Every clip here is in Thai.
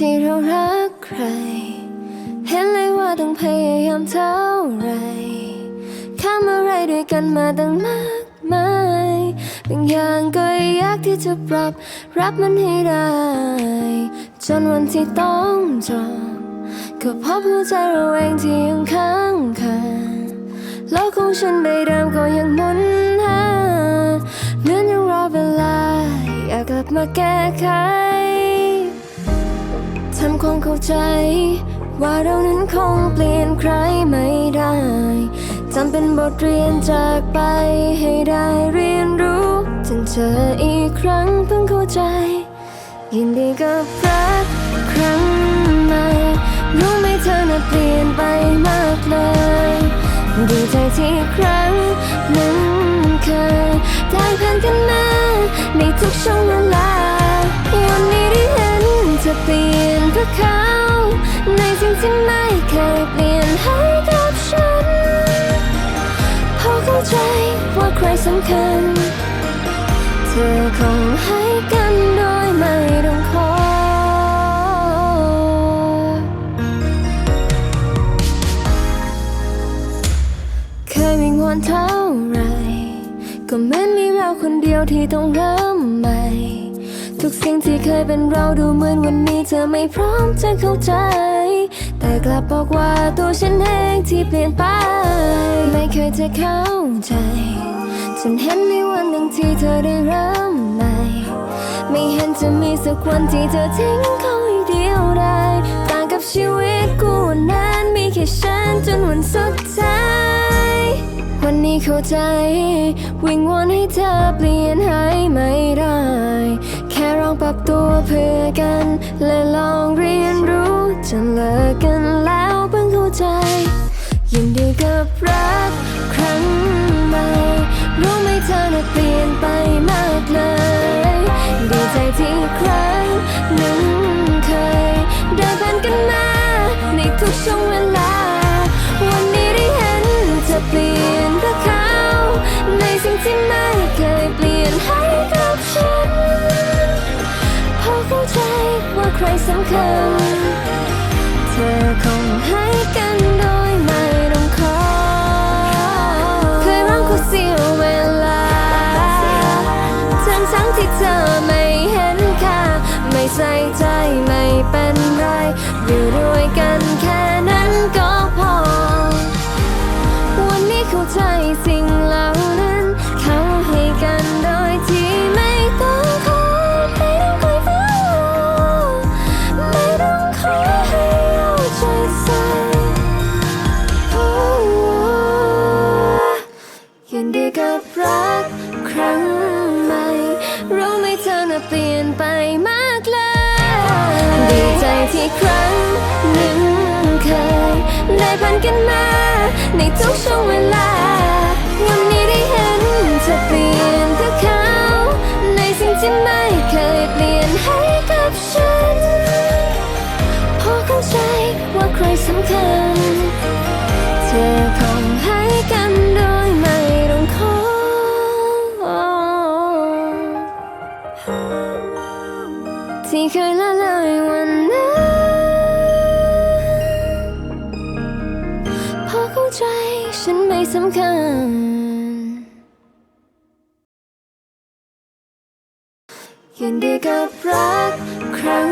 ที่เรารักใคร เห็นเลยว่าต้องพยายามเท่าไรข้ามอะไรด้วยกันมาตั้งมากมายบางอย่างก็อยากที่จะปรับรับมันให้ได้ จนวันที่ต้องจบก็พบหัวใจเราเองที่ยังค้างคาโลกของฉันใบเดิมก็ยังหมุนหาเหมือนยังรอเวลาอยากกลับมาแก้ไข ทำความเข้าใจ ว่าเรานั้นคงเปลี่ยนใครไม่ได้จำเป็นบทเรียนจากไปให้ได้เรียนรู้จนเจออีกครั้งเพิ่งเข้าใจ ยินดีกับรักครั้งใหม่รู้ไหมเธอน่ะเปลี่ยนไปมากเลยดีใจที่ครั้งหนึ่งเคยได้ผ่านกันมาในทุกช่วงเวลา ไม่เคยเปลี่ยนให้กับฉัน พอเข้าใจว่าใครสำคัญ เธอคงให้กันโดยไม่ต้องขอ เคยวิงวอนเท่าไร ก็เหมือนมีเราคนเดียวที่ต้องเริ่มใหม่ ทุกสิ่งที่เคยเป็นเราดูเหมือนวันนี้เธอไม่พร้อมจะเข้าใจ แต่กลับบอกว่าตัวฉันเองที่เปลี่ยนไป ไม่เคยจะเข้าใจฉันเห็นในวันหนึ่งที่เธอได้เริ่มใหม่ ไม่เห็นจะมีสักวันที่เธอทิ้งเขาให้เดียวได้ ต่างกับชีวิตกูนั้นมีแค่ฉันจนวันสุดท้าย วันนี้เข้าใจ วิงวอนให้เธอเปลี่ยนให้ไม่ได้ ค่ลองปรับตัวเพื่อกัน และลองเรียนรู้จนเลิกกันแล้วเพิ่งเข้าใจ ยินดีกับรักครั้งใหม่ รู้ไหมเธอน่ะเปลี่ยนไปมากเลย ดีใจที่ครั้งหนึ่งเคย เดินผ่านกันมาในทุกช่วงเวลา ใจว่าใครสำคัญ เธอคงให้กัน อเปลี่ยนไปมากเลยดีใจที่ครั้งหนึ่งเคย ได้ผ่านกันมาในทุกช่วง สำคัญ ยินดีกับรักครั้ง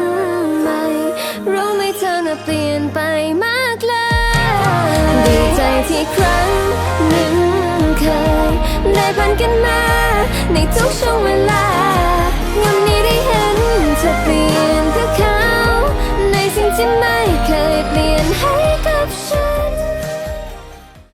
ใหม่ รู้ไหมเธอน่ะเปลี่ยนไปมากเลย ดีใจที่